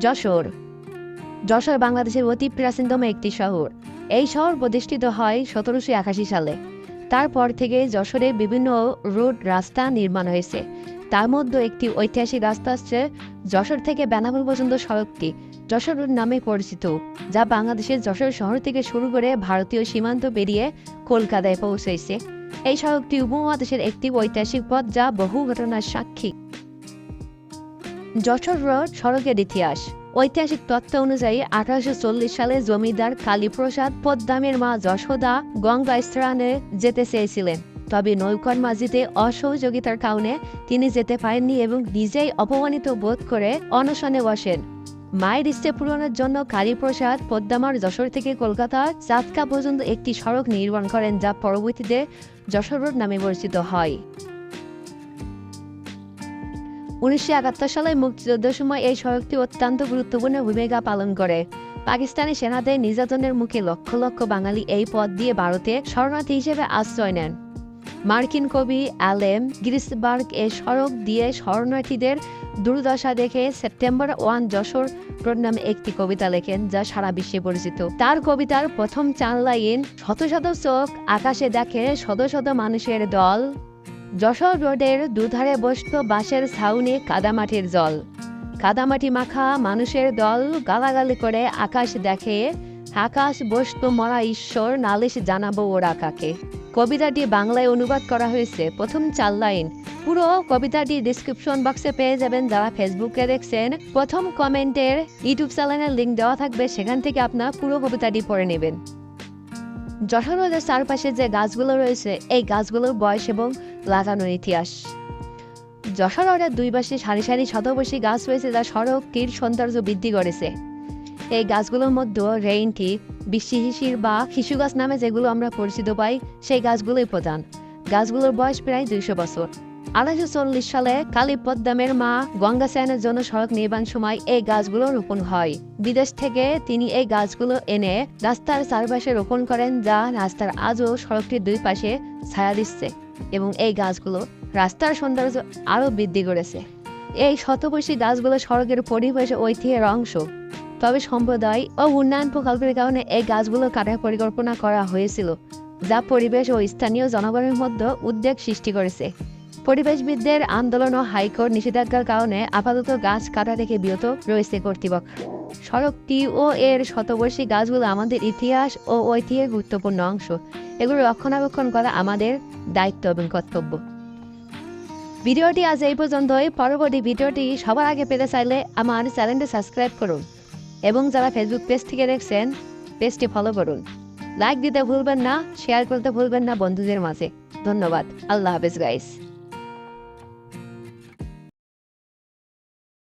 যশোর। যশোর বাংলাদেশের অতি প্রাচীনতম একটি শহর। এই শহর প্রতিষ্ঠিত হয় সতেরোশো একাশি সালে। তারপর থেকে যশোরে বিভিন্ন রোড রাস্তা নির্মাণ হয়েছে। তার মধ্যে একটি ঐতিহাসিক রাস্তা হচ্ছে যশোর থেকে বেনাপুর পর্যন্ত সড়কটি। যশোর রোড নামে পরিচিত, যা বাংলাদেশের যশোর শহর থেকে শুরু করে ভারতীয় সীমান্ত পেরিয়ে কলকাতায় পৌঁছেছে। এই সড়কটি উপমহাদেশের একটি ঐতিহাসিক পথ, যা বহু ঘটনার সাক্ষী। যশোর রোড, সড়কের ইতিহাস। ঐতিহাসিক তথ্য অনুযায়ী আঠারোশো চল্লিশ সালে জমিদার কালীপ্রসাদ পদ্মামের মা যশোদা গঙ্গা স্নানে যেতে চেয়েছিলেন। তবে নৌকর মাঝিতে অসহযোগিতার কারণে তিনি যেতে পারেননি এবং নিজেই অপমানিত বোধ করে অনশনে বসেন। মায়ের ইচ্ছে পূরণের জন্য কালীপ্রসাদ পদ্মামার যশোর থেকে কলকাতা চাঁদকা পর্যন্ত একটি সড়ক নির্মাণ করেন যা পরবর্তীতে যশোর রোড নামে পরিচিত হয়। উনিশশো একাত্তর সালে মুক্তিযুদ্ধের সময় এই সড়কটি অত্যন্ত গুরুত্বপূর্ণ ভূমিকা পালন করে। পাকিস্তানি সেনাদের নির্যাতনের মুখে লক্ষ লক্ষ বাঙালি এই পথ দিয়ে ভারতে শরণার্থী হিসেবে আশ্রয় নেন। মার্কিন কবি অ্যালেম গ্রিসবার্গ এই সড়ক দিয়ে শরণার্থীদের দুর্দশা দেখে সেপ্টেম্বর ওয়ান যশোর নামে একটি কবিতা লেখেন যা সারা বিশ্বে পরিচিত। তার কবিতার প্রথম চার লাইন, শত শত চোখ আকাশে দেখে শত শত মানুষের দল যশোর রোডের দুধারে বসত বাঁশের ছাউনি কাদামাটির জল। কাদামাটি মাখা মানুষের দল গালাগালি করে আকাশ দেখে, আকাশ বসত মরা ঈশ্বর, নালিশ জানাব ওরা কাকে? কবিতাটি বাংলায় অনুবাদ করা হয়েছে। প্রথম চার লাইন। পুরো কবিতাটি ডিসক্রিপশন বক্সে পেয়ে যাবেন যারা ফেসবুকে দেখছেন। প্রথম কমেন্টের ইউটিউব চ্যানেলের লিঙ্ক দেওয়া থাকবে, সেখান থেকে আপনার পুরো কবিতাটি পড়ে নেবেন। যশোর রোডের চারপাশে যে গাছগুলো রয়েছে, এই গাছগুলোর বয়স এবং লাগানোর ইতিহাস। যশোর রোডের দুই পাশে সারি সারি শতবর্ষী গাছ রয়েছে যা সড়কটির সৌন্দর্য বৃদ্ধি করেছে। এই গাছগুলোর মধ্যে রেইনটি বিশ্ব শিশির বা শিশু গাছ নামে যেগুলো আমরা পরিচিত পাই, সেই গাছগুলোই প্রধান। গাছগুলোর বয়স প্রায় দুইশো বছর। আঠারোশো চল্লিশ সালে কালী পদ্মামের মা গঙ্গা সেনের জন্য সড়ক নির্মাণ সময় এই গাছগুলো রোপণ হয়। বিদেশ থেকে তিনি এই গাছগুলো এনে রাস্তার চারপাশে রোপণ করেন যা রাস্তার আজও সড়কটির দুই পাশে ছায়া দিচ্ছে। এবং এই গাছগুলো রাস্তার সৌন্দর্য আরও বৃদ্ধি করেছে। এই শতবর্ষী গাছগুলো সড়কের পরিবেশ ঐতিহ্যের অংশ। তবে সম্প্রদায় ও উন্নয়ন প্রকল্পের কারণে এই গাছগুলো কাটার পরিকল্পনা করা হয়েছিল, যা পরিবেশ ও স্থানীয় জনগণের মধ্যে উদ্বেগ সৃষ্টি করেছে। পরিবেশবিদদের আন্দোলন ও হাইকোর্ট নিষেধাজ্ঞার কারণে আপাতত গাছ কাটা থেকে বিরত রয়েছে কর্তৃপক্ষ। সড়কটি ও এর শতবর্ষী গাছগুলো আমাদের ইতিহাস ও ঐতিহ্যের গুরুত্বপূর্ণ অংশ। এগুলো রক্ষণাবেক্ষণ করা আমাদের দায়িত্ব এবং কর্তব্য। ভিডিওটি আজ এই পর্যন্তই। পরবর্তী ভিডিওটি সবার আগে পেতে চাইলে আমার চ্যানেলটি সাবস্ক্রাইব করুন এবং যারা ফেসবুক পেজ থেকে দেখছেন পেজটি ফলো করুন। লাইক দিতে ভুলবেন না শেয়ার করতে ভুলবেন না বন্ধুদের মাঝে। ধন্যবাদ। আল্লাহ হাফেজ গাইস